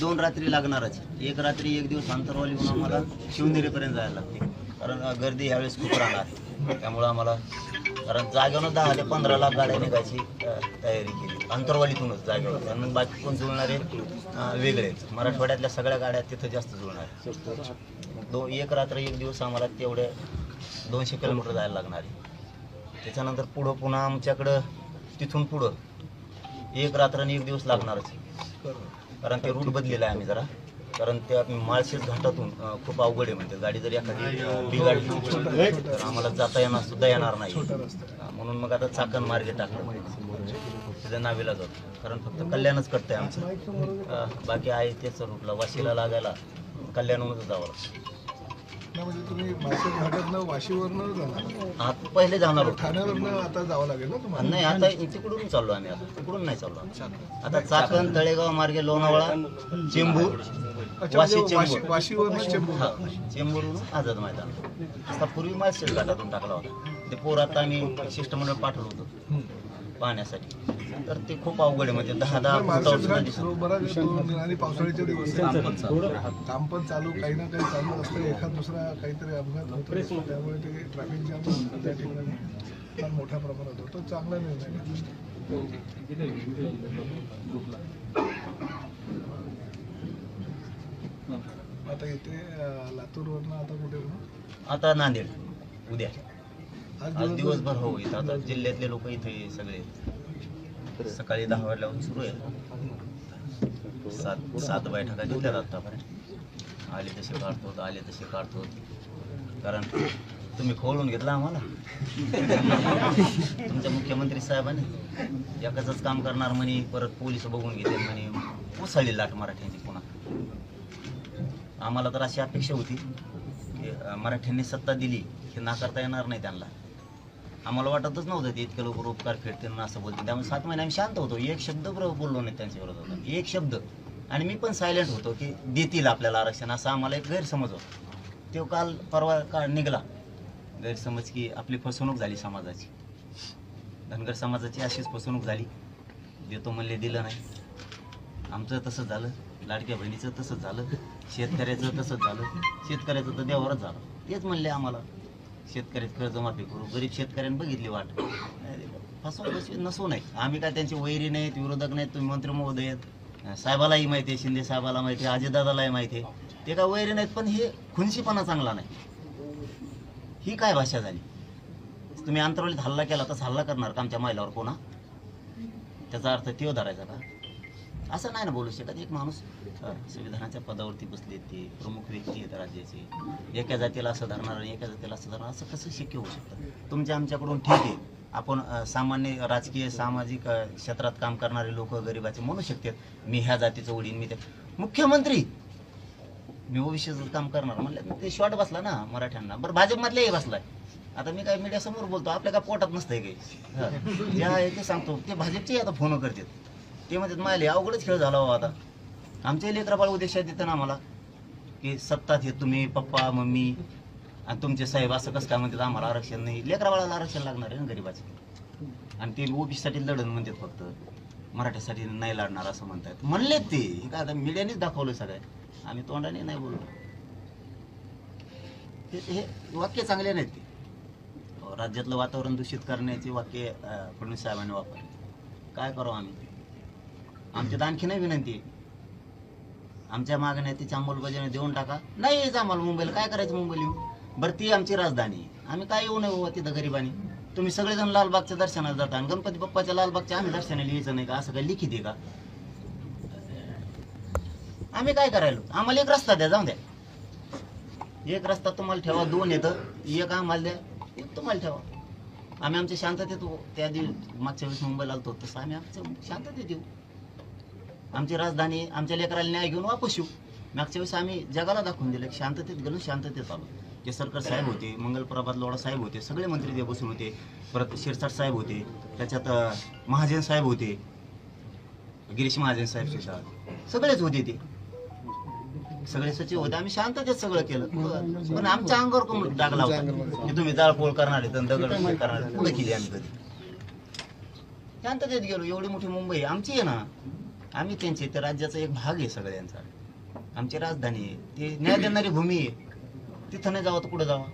दोन रात्री लागणारच. एक रात्री एक दिवस अंतरवाली होऊन आम्हाला शिवनेरीपर्यंत जायला लागते. कारण गर्दी ह्यावेळेस खूप राहणार. त्यामुळं आम्हाला कारण जागेवर दहा ते पंधरा लाख गाड्या निघायची तयारी केली. अंतरवालीतूनच जागेवर कारण बाकी कोण जुळणारे वेगळेच मराठवाड्यातल्या सगळ्या गाड्या तिथं जास्त जुळणार दो एक रात्र एक दिवस आम्हाला तेवढे दोनशे किलोमीटर जायला लागणार आहे. त्याच्यानंतर पुढं पुन्हा आमच्याकडं तिथून पुढं एक रात्र आणि एक दिवस लागणारच. कारण ते रूट बदलेला आहे आम्ही जरा. कारण त्या माळशेज घाटातून अं, खूप अवघड आहे म्हणते. गाडी जर एखादी बिघडली तर आम्हाला जाता येणार सुद्धा येणार नाही. हा, म्हणून मग आता चाकण मार्गे टाकलं. तिथे नावेला जातो. कारण फक्त कल्याणच करतंय आमचं. अं, बाकी आहे तेच रूटला वाशीला लागायला कल्याणहूनच जावं लागतं. नाही म्हणजे तुम्ही मासे घाटातनं वाशीवरनं जाणार. आत पहिले जाणार होतो. ठाण्यावरनं आता जावं लागेल ना तुम्हाला? नाही आता तिकडून चाललो आम्ही आता तिकडून नाही चाललो आम्ही. आता चाकण तळेगाव मार्गे लोणावळा चेंबूर अच्छा वाशी म्हणजे वाशी चेंबूर वाशीवरनं चेंबूर हा चेंबूरहून आझाद मैदान. आता पूर्वी माळशेज घाटातून टाकला होता. ते पोर आता आम्ही शिष्टमंडळ पाठवलं होतं. पाहण्यासाठी तर ते खूप अवघड आहे म्हणजे दहा दहा फुटावर सुद्धा दिसत नाही. बराच आणि पावसाळ्याचे दिवस. काम पण चालू काही ना काही चालू असतं एखाद दुसरा काहीतरी अपघात होतो त्यामुळे ते ट्रॅफिक जाम त्या ठिकाणी फार मोठ्या प्रमाणात होतो चांगला निर्णय घेतला. आता इथे अं, लातूरवरनं आता कुठे? आता नांदेड उद्या आज दिवसभर हो इथं. आता जिल्ह्यातले लोक इथे सगळे. सकाळी दहा वाजल्यावर सुरू आहे. सात सात बैठका घेतल्यात आतापर्यंत. आले तसे काढतो आले तसे काढतो कारण तुम्ही खोलून घेतला आम्हाला. तुमच्या मुख्यमंत्री साहेबांनी. एकाच काम करणार म्हणे परत पोलीस बघून घेते म्हणे. उसळली लाट मराठ्यांची पुन्हा आम्हाला तर अशी अपेक्षा होती की मराठ्यांनी सत्ता दिली की नाकारता येणार नाही त्यांना. आम्हाला वाटतच नव्हतं ते इतक्या लवकर उपकार फेडतील ना असं बोलते त्यामुळे सात महिने आम्ही शांत होतो. एक शब्द बरोबर बोललो नाही त्यांच्या विरोधात. एक शब्द. आणि मी पण सायलेंट होतो की देतील आपल्याला आरक्षण असं आम्हाला एक गैरसमज होता. तो काल परवा काळ निघाला. गैरसमज की आपली फसवणूक झाली समाजाची. धनगर समाजाची अशीच फसवणूक झाली. देतो म्हणले दिलं नाही. आमचं तसंच झालं. लाडक्या बहिणीचं तसंच झालं. शेतकऱ्याचं तसंच झालं. शेतकऱ्याचं तर देवावरच झालं. तेच म्हणले आम्हाला. शेतकऱ्याची कर्जमाफी करू. गरीब शेतकऱ्यांनी बघितली वाट. अरे, फसवून फसवी नसू नये. आम्ही काय त्यांचे वैरी नाहीत विरोधक नाहीत तुम्ही मंत्री महोदय आहेत. साहेबालाही माहिती आहे शिंदे साहेबाला माहिती आहे अजितदादालाही माहिती आहे. ते काय वैरी नाहीत पण हे खुनशीपणा चांगला नाही. ही काय भाषा झाली? तुम्ही अंतरवलीत हल्ला केला तसा हल्ला करणार का आमच्या महिलावर कोणा? त्याचा अर्थ त्यो धरायचा का? असं नाही ना बोलू शकत. एक माणूस संविधानाच्या पदावरती बसले ते प्रमुख व्यक्ती आहेत राज्याचे. एका जातीला असं धरणार आणि एका जातीला असं धरणार असं कसं शक्य होऊ शकतं? तुमच्या आमच्याकडून ठीक आहे. आपण सामान्य राजकीय सामाजिक क्षेत्रात काम करणारे लोक गरिबाचे म्हणू शकतात मी ह्या जातीचं उडीन मी ते मुख्यमंत्री. मी ओबीसीचं काम करणार. म्हणलं ते शॉर्ट बसला ना मराठ्यांना. बरं भाजपमधल्याही बसलाय. आता मी काय मीडिया समोर बोलतो आपल्या काय पोटात नसतंय काही? ज्या ते सांगतो ते भाजपचे आता फोन करतात. ते म्हणतात मायले अवघडच खेळ झाला बाबा आता. आमच्या लेकराबाळ उद्देशात देतं ना आम्हाला की सत्तात हे तुम्ही पप्पा मम्मी आणि तुमचे साहेब असं कसं काय म्हणतात आम्हाला आरक्षण नाही. लेकराबाळाला आरक्षण लागणार आहे ना गरीबाचे. आणि ते ओबीसीसाठी लढण म्हणतात फक्त. मराठीसाठी नाही लढणार असं म्हणतात. म्हणलेत ते. हे काय आता मीडियानेच दाखवलं सगळं. आम्ही तोंडाने नाही बोललो. ते हे वाक्य चांगले नाहीत ते. हो, राज्यातलं वातावरण दूषित करण्याचे वाक्य फडणवीस साहेबांनी वापरले. काय करावं आम्ही? आमच्यात आणखी नाही विनंती आहे. आमच्या मागण्या तिची अंमलबजावणी देऊन टाका. नाही यायचं आम्हाला मुंबईला काय करायचं मुंबईला येऊन? बरं ती आमची राजधानी आहे. आम्ही काय येऊ नये बाबा तिथं गरिबानी? तुम्ही सगळेजण लालबागच्या दर्शनाला जाता आणि गणपती बाप्पाच्या लालबागच्या आम्ही दर्शनाला यायचं नाही का? असं काही लिखित आहे का? आम्ही काय करायलो? आम्हाला एक रस्ता द्या जाऊन द्या. एक रस्ता तुम्हाला ठेवा दोन येतं. एक आम्हाला द्या एक तुम्हाला ठेवा. आम्ही आमच्या शांततेत हो- त्या दिवशी मागच्या वेळेस मुंबईला आलतो तसं आम्ही आमच्या शांततेत येऊ. आमची राजधानी आमच्या लेकराला न्याय घेऊन वापस येऊ. मागच्या वेळेस आम्ही जगाला दाखवून दिलं की शांततेत गेलो शांततेत आलो केसरकर साहेब होते मंगलप्रभात लोडा साहेब होते सगळे मंत्री ते बसून होते. परत शिरसाट साहेब होते त्याच्यात महाजन साहेब होते. गिरीश महाजन साहेब सुद्धा. सगळेच होते ते. सगळे सचिव होते. आम्ही शांततेत सगळं केलं. पण आमच्या अंगावर कोण डाग लावता? की तुम्ही जाळपोळ करणार आहे दगड करणार पुढे केली आम्ही कधी? शांततेत गेलो. एवढी मोठी मुंबई आमची आहे ना. आम्ही त्यांचे ते राज्याचा एक भाग आहे सगळ्यांचा. आमची राजधानी आहे. ती न्याय देणारी भूमी आहे. तिथं नाही जावं तर कुठं जावं?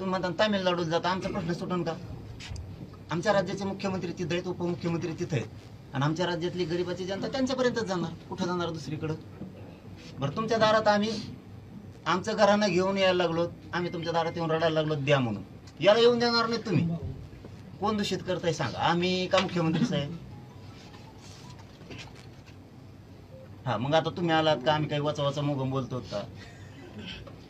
तुम्ही म्हणता तामिळनाडूत जाता आमचा प्रश्न सुटून का? आमच्या राज्याचे मुख्यमंत्री तिथे आहेत उपमुख्यमंत्री तिथे आहेत. आणि आमच्या राज्यातली गरिबाची जनता त्यांच्यापर्यंतच जाणार. कुठं जाणार दुसरीकडं? बरं तुमच्या दारात आम्ही आमचं घरानं घेऊन यायला लागलो. आम्ही तुमच्या दारात येऊन रडायला लागलो द्या म्हणून. याला येऊन देणार नाही तुम्ही. कोण दूषित करताय सांगा. आम्ही का मुख्यमंत्री साहेब? हा मग आता तुम्ही आलात का? आम्ही काही वाचा वाचा मोगम बोलतो का?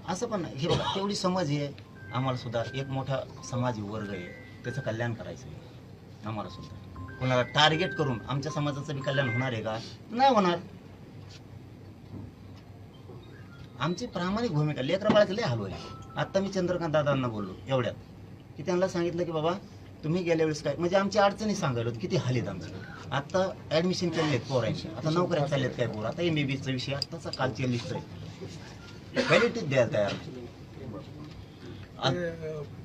असं पण नाही. हे बघा तेवढी समज आहे. आम्हाला सुद्धा एक मोठा समाज वर्ग आहे. त्याचं कल्याण करायचं आहे. आम्हाला सुद्धा. कोणाला टार्गेट करून आमच्या समाजाचं बी कल्याण होणार आहे का? नाही होणार. आमची प्रामाणिक भूमिका लेकरा बाळाचं लय हलव आहे आत्ता मी चंद्रकांत दादांना बोललो एवढ्यात. की त्यांना सांगितलं की बाबा तुम्ही गेल्या वेळेस काय म्हणजे आमची अडचणी सांगायला होती किती हालीत आमचं आता ऍडमिशन केले आहेत पोरांचे आता नोकऱ्या चालल्यात काय पोर? आता एम बी विषय आत्ताचा कालची लिस्ट आहे. क्वालिटीच द्यायला तयार ते,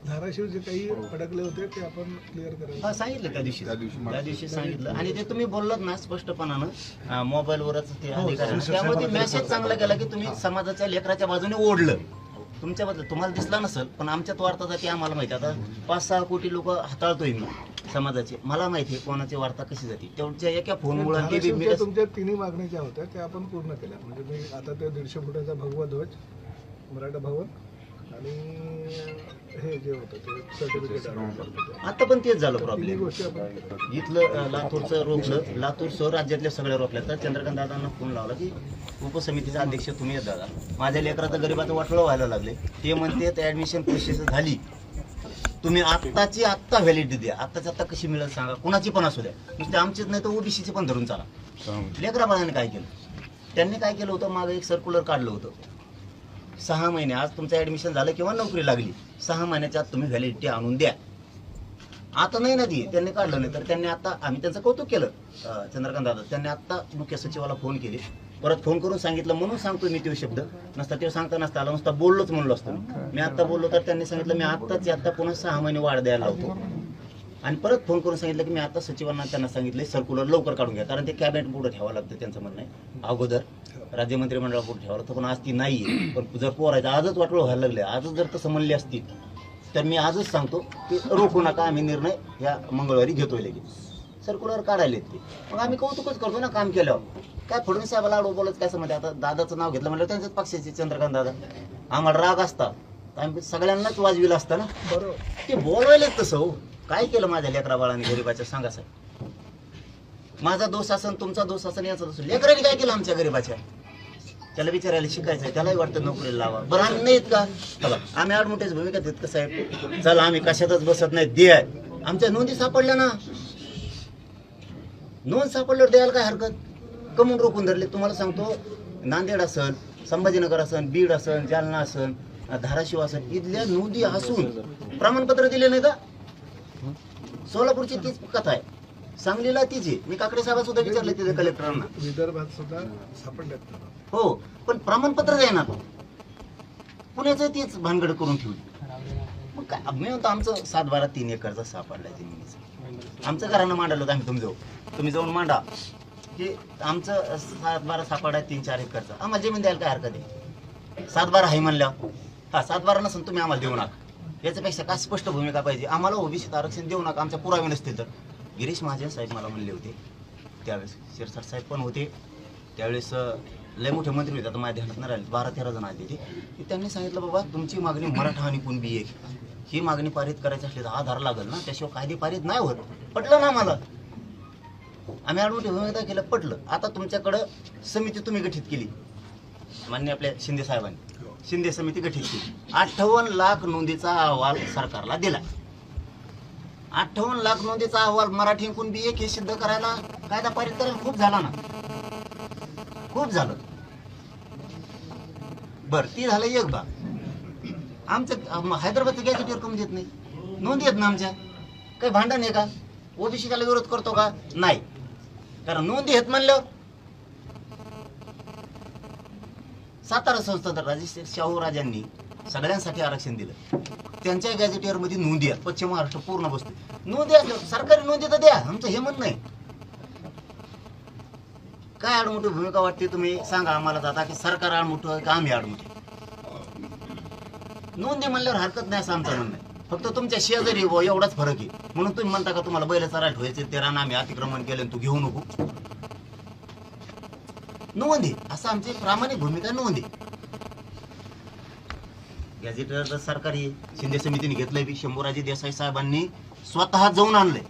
धाराशिव जे काही अडकले होते ते आपण क्लिअर करायचं हा सांगितलं त्या दिवशी. त्या दिवशी सांगितलं. आणि ते तुम्ही बोललात ना स्पष्टपणानं मोबाईलवरच ते अधिकारी त्यामुळे मेसेज चांगला केला की तुम्ही समाजाच्या लेकराच्या बाजूने ओढलं. तुमच्या बद्दल तुम्हाला दिसला नसेल पण आमच्यात वार्ता जाते आम्हाला माहिती. आता पाच सहा कोटी लोक हाताळतोय मी. समाजाचे. मला माहिती आहे कोणाची वार्ता कशी जाते तेवढच्या एका फोनमुळे बी- धाराशिवच्या तुमच्या तिन्ही मागण्या ज्या होत्या त्या आपण पूर्ण केल्या. म्हणजे मी आता ते दीडशे फुटाचा भगवा ध्वज मराठा भवन आणि हे जे होतं ते सर्टिफिकेट आता पण तेच झालं तिन्ही प्रॉब्लेम गोष्टी आपण केल्या. इथलं अं, लातूरचं रोखलं लातूरसह राज्यातल्या सगळ्या रोखल्या तर चंद्रकांत दादांना फोन लावला की उपसमितीचे अध्यक्ष तुम्ही आहेत दादा. माझ्या लेकराचं गरीबाचं वाटलं व्हायला लागले. ते म्हणते ते ऍडमिशन प्रोसेस झाली. तुम्ही आत्ताची आत्ता व्हॅलिडिटी द्या. आत्ताची आत्ता कशी मिळेल सांगा. कुणाची पण असू द्या. नुसते आमचीच नाही तर ओबीसीची पण धरून चाला. लेकरा बाळाने काय केलं? त्यांनी काय केलं होतं? मागे एक सर्क्युलर काढलं होतं. सहा महिने आज तुमचं ऍडमिशन झालं किंवा नोकरी लागली सहा महिन्याच्या आत तुम्ही व्हॅलिडिटी आणून द्या. आता नाही ना ती. त्यांनी काढलं नाही. तर त्यांनी आता आम्ही त्यांचं कौतुक केलं. चंद्रकांत दादा त्यांनी आता मुख्य सचिवाला फोन केले. परत फोन करून सांगितलं म्हणून सांगतो मी तो शब्द. नसता तो सांगता नसता आला नुसता बोललोच म्हणलो असतो मी. आता बोललो तर त्यांनी सांगितलं मी आत्ताच आता पुन्हा सहा महिने वाढ द्यायला लावतो. आणि परत फोन करून सांगितलं की मी आता सचिवांना त्यांना सांगितलं सर्क्युलर लवकर काढून घ्या. कारण ते कॅबिनेट पुढे ठेवावं लागतं त्यांचं म्हणणं आहे. अगोदर राज्यमंत्रिमंडळा पुढे ठेवावं लागतं पण आज ती नाही पण जर पोरायचं आजच वाटलं व्हायला लागले. आजच जर तसं म्हणले असतील तर मी आजच सांगतो की रोखू नका आम्ही निर्णय या मंगळवारी घेतोय लगेच. सर्क्युलर काढायला ते. मग आम्ही कौतुकच करतो ना काम केल्यावर. काय फडणवीस साहेबाला आडवं बोलत काय समजते आता दादाचं नाव घेतलं म्हणलं त्यांच्याच पक्षाचे चंद्रकांत दादा. आम्हाला राग असता. आम्ही सगळ्यांनाच वाजविला असता ना? बरोबर. ते बोलवायलाच तसं हो. काय केलं माझ्या लेकरा बाळाने गरीबाच्या? सांगा साहेब. माझा दोष असन तुमचा दोष असन याचा दोष लेकराने काय केलं आमच्या गरीबाच्या? त्याला विचारायला शिकायचंय त्यालाही वाटतं नोकरीला लावा. बरं आम्ही नाहीत का? बघा आम्ही आडमोठ्याच भूमिका देत कसं आहे? चला आम्ही कशातच बसत नाही दे. आमच्या नोंदी सापडल्या ना. नोंद सापडल्यावर द्यायला काय हरकत? कमून रोखून धरले. तुम्हाला सांगतो नांदेड असन संभाजीनगर असन बीड असन जालना असन धाराशिव असन इथल्या नोंदी असून प्रमाणपत्र दिले नाही का? सोलापूरची तीच कथा आहे. सांगलीला तीच आहे. मी काकडे साहेब सुद्धा विचारले तिथे कलेक्टरांना. विदर्भात सुद्धा सापडल्यात हो पण प्रमाणपत्र देणार पुण्याचं तीच भानगड करून ठेवली. मग काय मी म्हणतो आमचं सात बारा तीन एकरचा सापडलाय जमिनीचा. आमचं घरानं मांडलं होतं आम्ही तुम्ही जाऊ तुम्ही जाऊन मांडा. की आमचं सात बारा आहे तीन चार एकरचा. आम्हाला जमीन द्यायला काय हरकत आहे? सात बारा आहे म्हणल्या हा सात बारा नसून तुम्ही आम्हाला देऊ नका. याच्यापेक्षा काय स्पष्ट भूमिका पाहिजे? आम्हाला ओबीसीत आरक्षण देऊ नका आमच्या पुरावे नसतील तर. गिरीश महाजन साहेब मला म्हणले होते. त्यावेळेस शिरसाट साहेब पण होते. त्यावेळेस लय मोठे मंत्री होते. आता माझ्या ध्यानात नाही राहिले. बारा तेरा जण आले ते त्यांनी सांगितलं बाबा तुमची मागणी मराठा आणि कुणबी एक. ही मागणी पारित करायची असली तर आधार लागेल ना. त्याशिवाय कायदे पारित नाही होत. पटलं ना मला आम्ही आडवटी भूमिका केलं पटलं. आता तुमच्याकडं समिती तुम्ही गठीत केली. मान्य आपल्या शिंदे साहेबांनी. शिंदे समिती गठीत केली. अठ्ठावन्न लाख नोंदीचा अहवाल सरकारला दिला. अठ्ठावन्न लाख नोंदीचा अहवाल मराठी कुणबी एक हे सिद्ध करायला कायदा पारित करायला खूप झाला ना. खूप झालं. बर ती झालं एक बा आमचं हैदराबादचं गॅजेटियर रक्कम देत नाही. नोंदी येत ना आमच्या? काही भांडण आहे का? ओबीसी त्याला विरोध करतो का? नाही. कारण नोंदी आहेत म्हणल्यावर सातारा संस्था तर राजे शाहू राजांनी सगळ्यांसाठी आरक्षण दिलं. त्यांच्या गॅजेटियरमध्ये नोंदी आहेत पश्चिम महाराष्ट्र पूर्ण बसते नोंदी असल्या सरकारी नोंदी तर द्या. आमचं हे म्हणणं आहे. काय आडमुठी भूमिका वाटते तुम्ही? सांगा आम्हाला जाता की सरकार आडमुठं का आम्ही आडमुठे? नोंदी म्हणल्यावर हरकत नाही असं आमचं म्हणणं आहे. फक्त तुमच्या शेजारी व एवढाच फरक आहे. म्हणून तुम्ही म्हणता का तुम्हाला बैल चरायला ठेवायचे ते रान आम्ही अतिक्रमण केलं आणि तू घेऊ नको. नोंदी असं आमची प्रामाणिक भूमिका नोंदी. गॅझेटर सरकारी शिंदे समितीने घेतलंय बी शंभूराजी देसाई साहेबांनी स्वतः जाऊन आणलंय.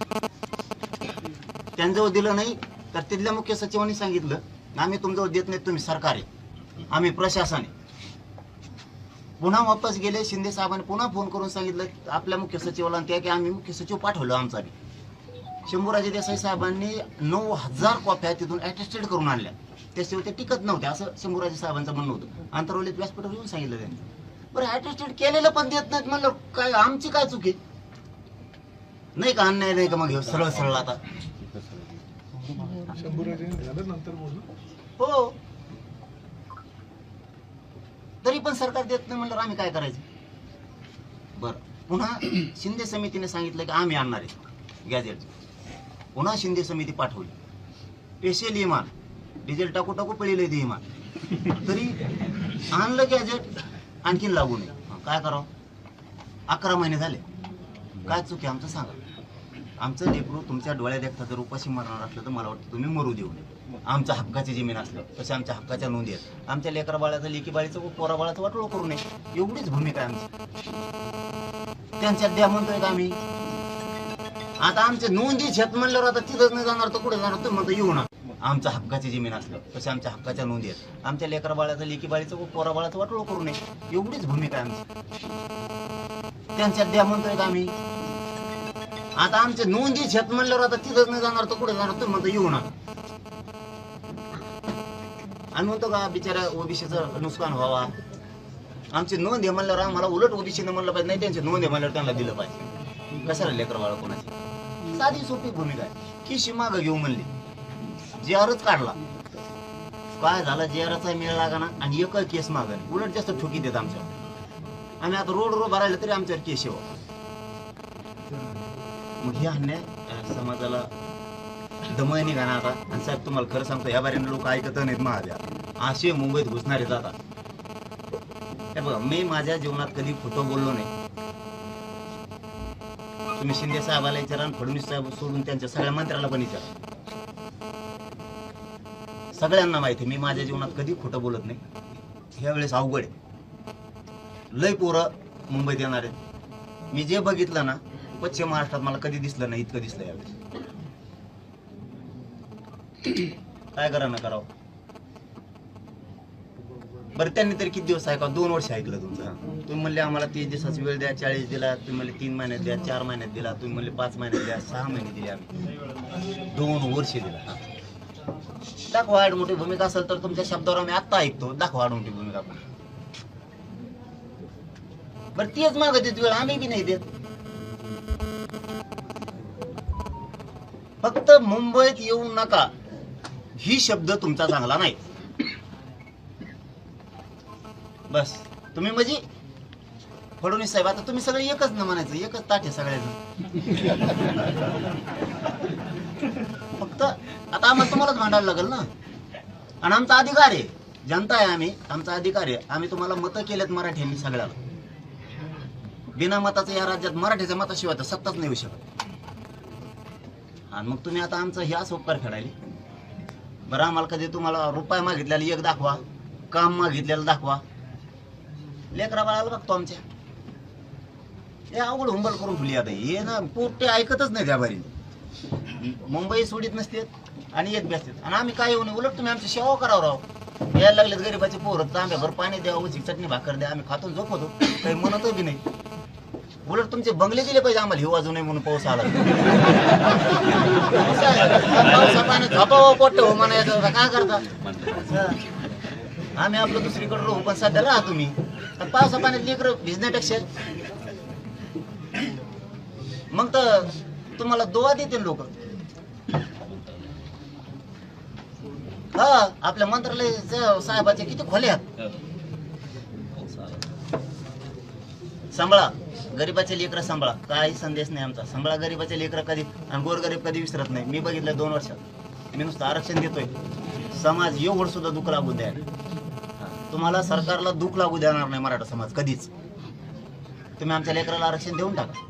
त्यांच्याजवळ दिलं नाही तर तिथल्या मुख्य सचिवांनी सांगितलं आम्ही तुमजवळ देत नाही तुम्ही सरकार आहे. आम्ही प्रशासन आहे. पुन्हा वापस गेले शिंदे साहेबांनी पुन्हा फोन करून सांगितलं आपल्या मुख्य सचिवाला त्या की आम्ही मुख्य सचिव पाठवलं आमचा बी. शंभूराजे देसाई साहेबांनी नऊ हजार कॉप्या तिथून अटेस्टेड करून आणल्या. त्याशिवाय ते टिकत नव्हते असं शंभूराजे साहेबांचं म्हणणं होतं. आंतरवलीत व्यासपीठावर येऊन सांगितलं त्यांनी. बरं अटेस्टेड केलेलं पण देत नाहीत म्हणलं काय आमची काय चुकी नाही का अन्याय नाही का मग सरळ सरळ आता? हो. तरी पण सरकार देत नाही म्हणलं आम्ही काय करायचं? बर. पुन्हा शिंदे समितीने सांगितलं की आम्ही आणणार आहे गॅजेट पुन्हा शिंदे समिती पाठवली. स्पेशल इमान. डिझेल टाकू टाकू पळले ते इमान. तरी आणलं गॅजेट आणखीन लागू नये. काय करावं? अकरा महिने झाले. काय चुकी आमचं सांगा. आमचं लेकरू तुमच्या डोळ्यात देखता जर उपाशी मरणार असलं तर मला वाटतं तुम्ही मरू देऊ नये. आमच्या हक्काची जमीन असलं तसे आमच्या हक्काच्या नोंदी आहेत. आमच्या लेकरा बाळाचं लेकी बाळीचं व पोरा बाळाचं वाटोळ करू नये. एवढीच भूमिका आहे आमची. त्यांच्यात द्या म्हणतोय का आम्ही? आता आमचे नोंदी शेत म्हणल्यावर आता तिथंच नाही जाणार तर कुठे जाणार? तुम्ही म्हणतो येऊ ना. आमच्या हक्काची जमीन असलं तसे आमच्या हक्काच्या नोंदी आहेत. आमच्या लेकरा बाळाचं लेकी बाळीचं व पोरा बाळाचं वाटोळ करू नये. एवढीच भूमिका आहे आमची. त्यांच्यात द्या म्हणतोय का आम्ही? आता आमचे नोंदी शेत म्हणल्यावर आता तिथंच नाही जाणार तर कुठे जाणार? तुम्ही म्हणतो येऊ ना. आम्ही म्हणतो का बिचारा ओबीसीचं नुकसान व्हावा. आमची नोंद आहे म्हणल्यावर आम्हाला उलट ओबीसीने म्हणलं पाहिजे नाही त्यांची नोंद आहे म्हणल्यावर त्यांना दिलं पाहिजे. कशाला लेकर बाळा कोणाची? साधी सोपी भूमिका आहे. किशी माग घेऊ म्हणली. जे अर्ज काढला. काय झाला? जे अर्जचा मेळ लागा ना आणि एक केस माग उलट जास्त ठोकी देत आमच्यावर. आम्ही आता रोड रोड भरायला तरी आमच्यावर केस येऊ मग हे अन्याय समाजाला दमय निघाना आता. आणि साहेब तुम्हाला खरं सांगतो या बारीने लोक ऐकत नाहीत महाद्या असे मुंबईत घुसणारे जातात. हे बघा मी माझ्या जीवनात कधी खोटं बोललो नाही. तुम्ही शिंदे साहेबाला विचारा आणि फडणवीस साहेब सोडून त्यांच्या सगळ्या मंत्र्याला पण विचारा. सगळ्यांना माहिती मी माझ्या जीवनात कधी खोटं बोलत नाही. ह्या वेळेस अवघड आहे. लय पोरं मुंबईत येणार आहेत. मी जे बघितलं ना पश्चिम महाराष्ट्रात मला कधी दिसलं नाही इतकं दिसलं यावेळेस. काय करा ना करावं बरं त्यांनी तरी किती दिवस ऐका दोन वर्ष ऐकलं तुमचं. तुम्ही म्हणले आम्हाला तीस दिवसाची वेळ द्या चाळीस दिला तुम्ही म्हणले तीन महिन्यात द्या चार महिन्यात दिला तुम्ही म्हणले पाच महिन्यात द्या सहा महिने दिले आम्ही. दोन वर्ष दिला दाखवा आड मोठी भूमिका असेल तर तुमच्या शब्दावर आम्ही आत्ता ऐकतो. दाखवा आड मोठी भूमिका बरं तीच मागत वेळ आम्ही बी नाही देत. फक्त मुंबईत येऊ नका. ही शब्द तुमचा चांगला नाही. बस. तुम्ही म्हणजे फडणवीस साहेब आता तुम्ही सगळे एकच ना म्हणायचं एकच ताट आहे सगळ्याचं. फक्त आता आम्हाला तुम्हालाच भांडायला लागेल ना. आणि आमचा अधिकार आहे. जनता आहे आम्ही आमचा अधिकार आहे. आम्ही तुम्हाला मतं केलेत मराठ्यांनी सगळ्याला. बिना मताचं या राज्यात मराठीच्या मताशिवाय तर सत्ताच नाही येऊ शकत. आणि मग तुम्ही आता आमचं हे असं उपकार फेडायले. बरं आम्हाला कधी तुम्हाला रुपये मागितलेला एक दाखवा काम मागितलेलं दाखवा. लेकरा बाळाला बघतो आमच्या. हे अवघड हुंबल करून ठेवली आता. हे ना पोटे ऐकतच नाही त्या बारी मुंबई सोडीत नसते आणि येत बी आणि आम्ही काय येऊ नये उलट तुम्ही आमची सेवा करावं राव. यायला लागलेत गरिबाचे पोरं तांब्याभर पाणी द्या उची चटणी भाकर द्या. आम्ही खातून झोपवतो काही म्हणत बी नाही. उलट तुमचे बंगले दिले पाहिजे आम्हाला. हिवा अजून म्हणून पाऊस आला. पावसा पाण्यात झोपावं पोट हो म्हणायचं काय करता? हं. आम्ही आपलं दुसरीकडे राहू पण सध्या राहा तुम्ही. पावसा पाण्यात लेकर भिजण्यापेक्षा. मग तर तुम्हाला दोवा देतील लोक. हा आपल्या मंत्रालय साहेबाचे किती खोले आहेत? सांभाळा. गरीबाचे लेकरं सांभाळा. काही संदेश नाही आमचा. सांभाळा गरीबाचे लेकरं कधी. आणि गोरगरीब कधी विसरत नाही. मी बघितलं दोन वर्षात मी नुसतं आरक्षण देतोय. समाज एवढं सुद्धा दुःख लागू द्या. तुम्हाला सरकारला दुःख लागू देणार नाही मराठा समाज कधीच. तुम्ही आमच्या लेकराला आरक्षण देऊन टाका.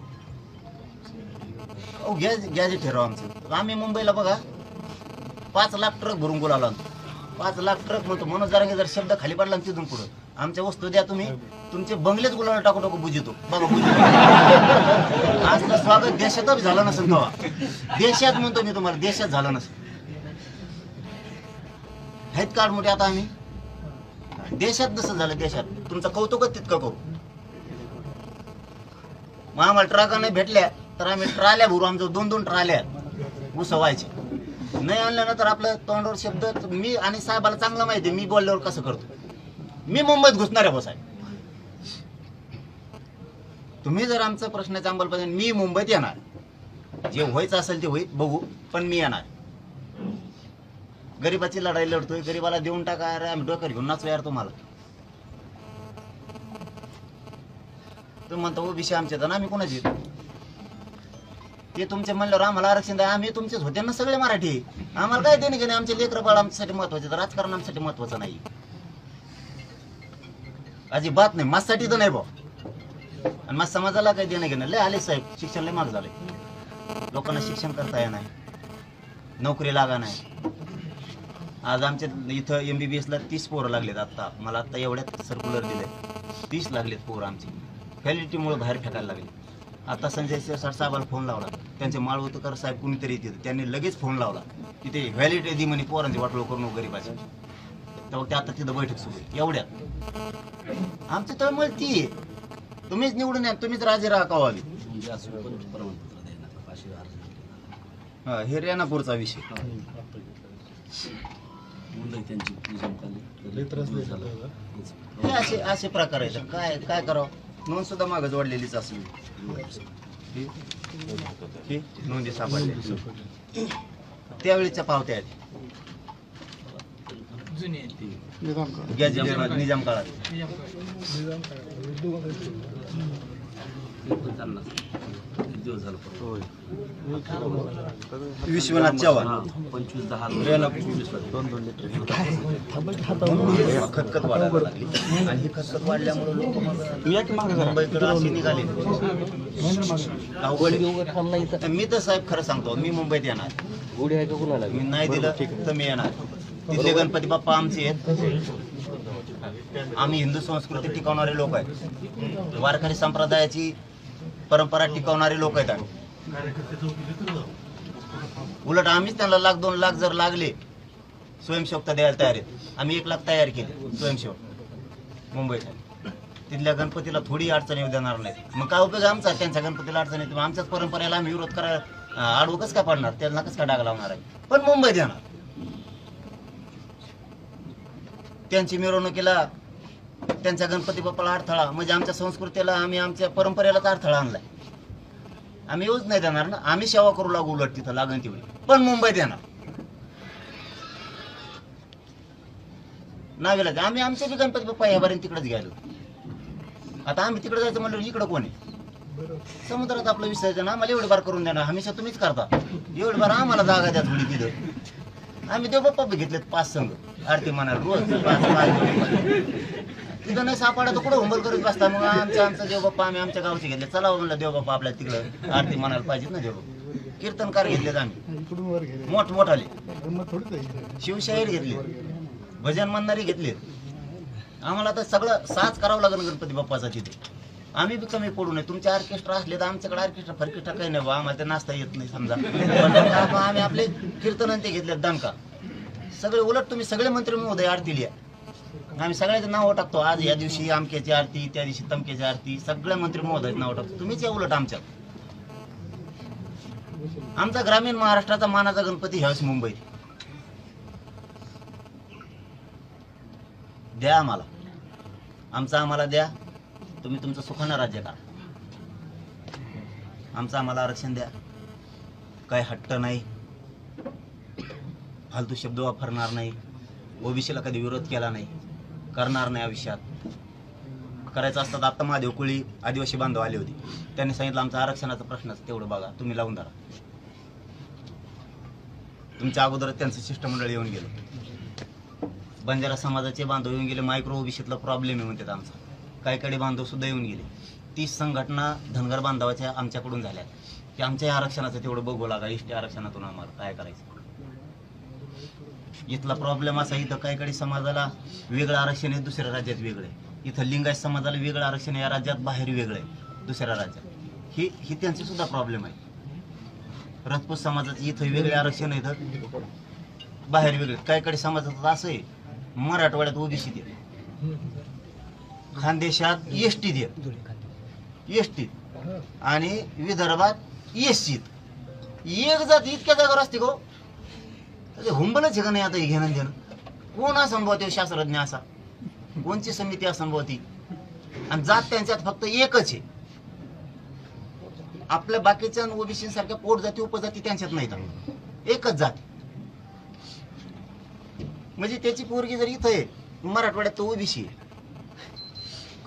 अहो गॅज गॅजेट ठरवा आमचं. आम्ही मुंबईला बघा. पाच लाख ट्रक भरून गुलाला पाच लाख ट्रक म्हणतो मनोज जरा जर शब्द खाली पडला तिथून पुढं. आमच्या वस्तू द्या तुम्ही. तुमचे बंगलेच गुलाला टाकू टाकू बुजितो बघा बुजितो आज तर स्वागत देशातच झालं नसेल तेव्हा. देशात म्हणतो मी तुम्हाला देशात झालं नसेल. आहेत काढ मोठे आता आम्ही? देशात जसं झालं देशात. तुमचं कौतुकच तितकं करू मग आम्हाला ट्रका नाही भेटल्या तर आम्ही ट्राल्या भरू. आमचं दोन दोन ट्राल्या ऊस व्हायचे नाही आणलं ना तर आपलं तोंडावर शब्द मी आणि साहेबाला चांगलं माहिती मी बोलल्यावर कसं करतो? मी मुंबईत घुसणार आहे साहेब. तुम्ही जर आमचा प्रश्नाचा अंमलबजावणी मी मुंबईत येणार. जे व्हायचं असेल ते होईल बघू पण मी येणार. गरीबाची लढाई लढतोय गरीबाला देऊन टाका अरे आम्ही डोक्यात घेऊन नाचलो यार तुम्हाला. तुम्ही म्हणता ओबीसी आमचे तर आम्ही कोणाचे? ते तुमचे म्हणल्यावर आम्हाला आरक्षण द्या आम्ही तुमचेच होते ना सगळे मराठी. आम्हाला काय देणे घेणे आमचे लेकरं बाळ आमच्यासाठी महत्त्वाचे तर राजकारण आमच्यासाठी महत्वाचं नाही. अजिबात नाही. माझ्यासाठी तर नाही भाऊ. आणि माझ्या समाजाला काही देणं घेणं. लय आले साहेब. शिक्षण लय माग झालंय. लोकांना शिक्षण करता येणार नोकरी लागा नाही. आज आमच्या इथं एम बी बी एसला तीस पोरं लागलेत आत्ता. मला आत्ता एवढ्यात सर्क्युलर दिले तीस लागलेत पोरं आमची. फॅलिटीमुळे बाहेर फेकायला लागले. आता संजय सर साहेबाला फोन लावला. त्यांचे माळवतकर साहेब कुणीतरी येते त्यांनी लगेच फोन लावला. तिथे व्हॅलिडिटी दी म्हणे पोरांची वाटलो करून हो गरीबाची. तेव्हा ते आता तिथं बैठक सुरू आहे. एवढ्यात आमची तळमळ ती आहे. तुम्हीच निवडून या तुम्हीच राजे राहा हा हे रेणापूरचा विषय. हे असे असे प्रकार आहेत. काय काय करावं? नोंद सुद्धा मागं जोडलेलीच असली. ही- ही? नोंदी सापडल्या. त्यावेळीच्या पावत्या आहेत गॅजेट निजाम काळात. निजाम काय उर्दू मध्ये विश्वनाथ चव्हाण. पंचवीस दहा. खतखत वाढायला लागली. आणि ही खतखत वाढल्यामुळे लोक मुंबईकडे असे निघाले. अवघड. आहे. मी तर साहेब खरं सांगतो मी मुंबईत येणार. मी नाही दिलं तर मी येणार. तिथले गणपती बाप्पा आमचे आहेत. आम्ही हिंदू संस्कृती टिकवणारे लोक आहेत. वारकरी संप्रदायाची परंपरा टिकवणारे लोक आहेत आम्ही. उलट आम्हीच त्यांना लाख दोन लाख जर लागले स्वयंसेवकता द्यायला तयार आहेत. आम्ही एक लाख तयार केले स्वयंसेवक. मुंबईत. तिथल्या गणपतीला थोडी अडचण येऊ देणार नाही मग काय उपयोग आमचा? त्यांच्या गणपतीला अडचण येते आमच्याच परंपरेला आम्ही विरोध करायला आडवकच का पडणार? त्यांना कसं का डाग लावणार आहे. पण मुंबईत देणार त्यांची मिरवणुकीला त्यांच्या गणपती बाप्पाला अडथळा म्हणजे आमच्या संस्कृतीला आम्ही आमच्या परंपरेलाच अडथळा आणलाय. आम्ही येऊच नाही देणार ना आम्ही सेवा करू लागू उलट तिथं लागण तेवढी पण मुंबईत येणार नावेला आम्ही आमचे बी गणपती बाप्पा ह्यापर्यंत तिकडेच गेलो. आता आम्ही तिकडे जायचं म्हणलं इकडं कोण आहे? समुद्रात आपलं विसर्जन आम्हाला एवढे बार करून देणार. हमेशा तुम्हीच करता. एवढे बार आम्हाला जागा द्या थोडी तिथं. आम्ही देव पप्पा बी घेतलेत पाच संघ. आरती म्हणाल रोज पाच पाच तिथं नाही सापडा तर कुठं हुंबल करत बसता? मग आमचं आमचं देव बाप्पा आम्ही आमच्या गावचे घेतले. चला हो म्हणलं देव बाप्पा आपल्या तिकडं आरती म्हणायला पाहिजेत ना देव कीर्तनकार घेतलेत आम्ही. मोठ मोठाले शिवशाहीर घेतले. भजन म्हणणारी घेतले आम्हाला आता सगळं साच करावं लागेल गणपती बाप्पाचा तिथे. आम्ही बी कमी पडू नये. तुमचे ऑर्केस्ट्रा असले तर आमच्याकडे ऑर्केस्ट्रा फरकेस्ट्रा काही नाही बा. आम्हाला ते नाचता येत नाही समजा. पण आम्ही आपले कीर्तन ते घेतले दणका. सगळे उलट तुम्ही सगळे मंत्री महोदय आरती लिहा. आम्ही सगळ्याचं नाव टाकतो. आज या दिवशी आमक्याची आरती त्या दिवशी तमक्याची आरती. सगळ्या मंत्री महोदय नाव टाकतो. तुम्हीच या उलट आमच्या आमचा ग्रामीण महाराष्ट्राचा मानाचा गणपती ह्यावेळेस मुंबईत. द्या आम्हाला. आमचा आम्हाला द्या. तुम्ही तुमचं सुखानं राज्य करा. आमचं आम्हाला आरक्षण द्या. काय हट्ट नाही. फालतू शब्द वापरणार नाही. ओबीसीला कधी विरोध केला नाही. करणार नाही आयुष्यात करायचं असतात आत्ता महादेव कुळी आदिवासी बांधव आले होते. त्यांनी सांगितलं आमचा आरक्षणाचा प्रश्नच तेवढं बघा. तुम्ही लावून धरा. तुमच्या अगोदर त्यांचं शिष्टमंडळ येऊन गेलं. बंजारा समाजाचे बांधव येऊन गेले. मायक्रो ओबीसीतला प्रॉब्लेम आहे म्हणतात आमचा. काहीकडे बांधव सुद्धा येऊन गेले. ती संघटना धनगर बांधवाच्या आमच्याकडून झाल्या. की आमच्या आरक्षणाचं तेवढं बघू लागा एस टी आरक्षणातून आम्हाला काय करायचं. इथला प्रॉब्लेम असा इथं काहीकडे समाजाला वेगळं आरक्षण आहे दुसऱ्या राज्यात वेगळं आहे. इथं लिंगायत समाजाला वेगळं आरक्षण या राज्यात बाहेर वेगळं आहे दुसऱ्या राज्यात. ही ही त्यांची सुद्धा प्रॉब्लेम आहे. राजपूत समाजाचं इथं वेगळे आरक्षण आहे तर बाहेर वेगळे काहीकडे समाजाचं असं आहे. मराठवाड्यात ओबीसी देते खानदेशात एस टी देत एस टीत आणि विदर्भात एस सीत एक जात इतक्या जागावर असते गो. अरे हुंबलच हे का नाही आता हे घेणं देणं? कोण असंभवते हो शास्त्रज्ञ असा? कोणची समिती असंभवती? आणि जात त्यांच्यात फक्त एकच आहे. आपल्या बाकीच्या ओबीसी सारख्या पोट जाती उपजाती त्यांच्यात नाहीत एकच जात. म्हणजे त्याची पोरगी जर इथं आहे मराठवाड्यात तो ओबीसी आहे.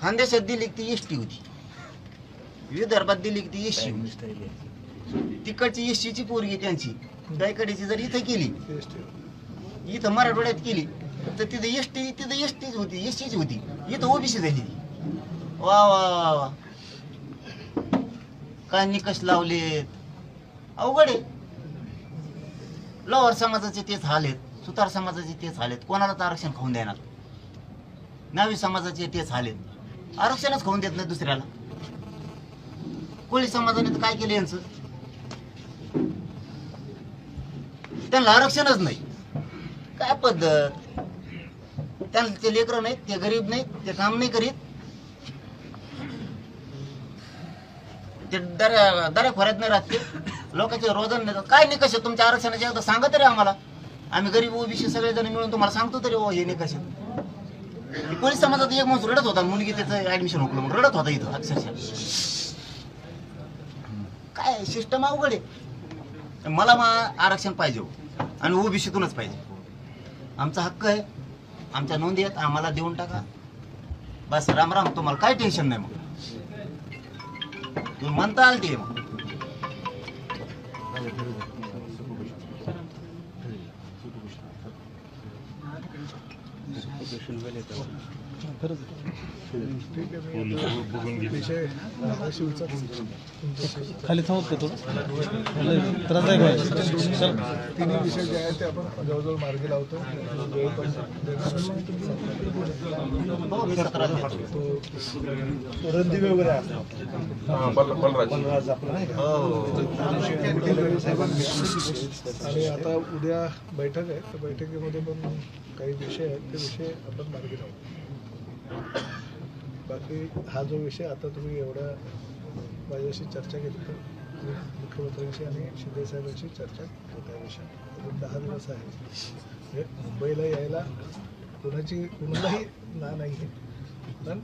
खानदेशात दिली की ती एसटी होती. विदर्भात दिली की ती एसटी तिकडची एसटीची पोरगी त्यांची. गायकडेची जर इथं केली. इथं मराठवाड्यात केली तर तिथं एसटी तिथं एसटीच होती एसटीची होती. इथं ओबीसी झाली ती. वा वा वा वा काय निकष लावलेत? अवघड आहे. लोवर समाजाचे तेच हाल आहेत सुतार समाजाचे तेच हाल आहेत. कोणाला तर आरक्षण खाऊन देणार. नावी समाजाचे तेच हाल आहेत. आरक्षणच खाऊन देत नाही दुसऱ्याला. कोळी समाजाने तर काय केलं यांचं? त्यांना आरक्षणच नाही. काय पद्धत? त्यांना ते लेकरं नाहीत ते गरीब नाहीत ते काम नाही करीत. ते दऱ्या दऱ्या खोऱ्यात नाही राहते लोकांचे रोजन नाही. काय निकष आहे तुमच्या आरक्षणाचे एकदा सांगा तरी आम्हाला. आम्ही गरीब ओबीसी सगळेजण मिळून तुम्हाला सांगतो तरी ओ हे निकष आहेत. पोलीस समाजात एक माणूस रडत होता मुलगी त्याचं ऍडमिशन होकलं म्हणून रडत होता इथं अक्षरशः काय सिस्टम अवघड आहे मला मग आरक्षण पाहिजे हो. आणि ओबीसीतूनच पाहिजे आमचा हक्क आहे आमच्या नोंदी आहेत आम्हाला देऊन टाका बस राम राम तुम्हाला काय टेन्शन नाही मग तुम्ही म्हणता आल ते मग ठीक आहे मी आता तुमच्याशी खाली थांबत का थोडं? त्रास आहे काय चल. तिन्ही विषय जे आहेत ते आपण जवळजवळ मार्गी लावतो. हो. तो रणदिवे वगैरे? हो आणि आता उद्या बैठक आहे. त्या बैठकीमध्ये पण काही विषय आहेत ते विषय आपण मार्गी लावू. बाकी हा जो विषय आता तुम्ही एवढा माझ्याशी चर्चा केली तर मुख्यमंत्र्यांशी आणि शिंदेसाहेबांशी चर्चा विषय दहा दिवस आहे. म्हणजे मुंबईला यायला कुणाची कुणालाही ना नाही आहे. पण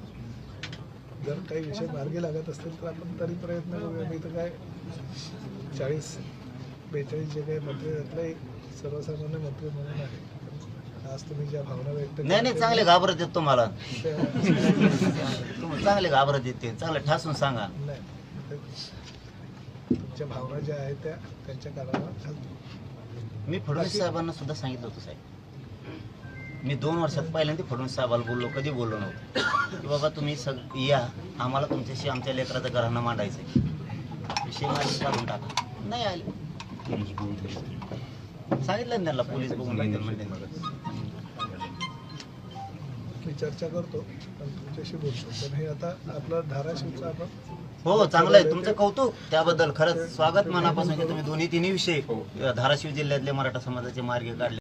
जर काही विषय मार्गी लागत असतील तर आपण तरी प्रयत्न करूया. मी तर काय चाळीस बेचाळीस जे काही मंत्री त्यातला एक सर्वसामान्य मंत्री म्हणून आहे. आज तुम्ही ज्या भावना व्यक्त नाही नाही चांगले घाबरत येत तुम्हाला. चांगले घाबरत येते चांगले ठासून सांगा. नाही तुमच्या भावना ज्या आहेत त्या त्यांच्या घालतो मी फडणवीस साहेबांना सुद्धा सांगितलं होतं साहेब. मी दोन वर्षात पहिल्यांदा फडणवीस साहेबाला बोललो कधी बोललो नव्हतो. की बाबा तुम्ही सग या. आम्हाला तुमच्याशी आमच्या लेकराचं घरांना मांडायचं आहे विषय माझी काढून टाका. नाही आले. सांगितलं ना त्यांना पोलीस बघून घेतील म्हणजे मी चर्चा करतो आणि तुमच्याशी बोलतो. पण हे आता आपलं धाराशिवचं आपण. हो चांगलं आहे. तुमचं कौतुक. त्याबद्दल खरंच स्वागत मनापासून की तुम्ही दोन्ही तिन्ही विषय धाराशिव जिल्ह्यातले मराठा समाजाचे मार्ग काढले.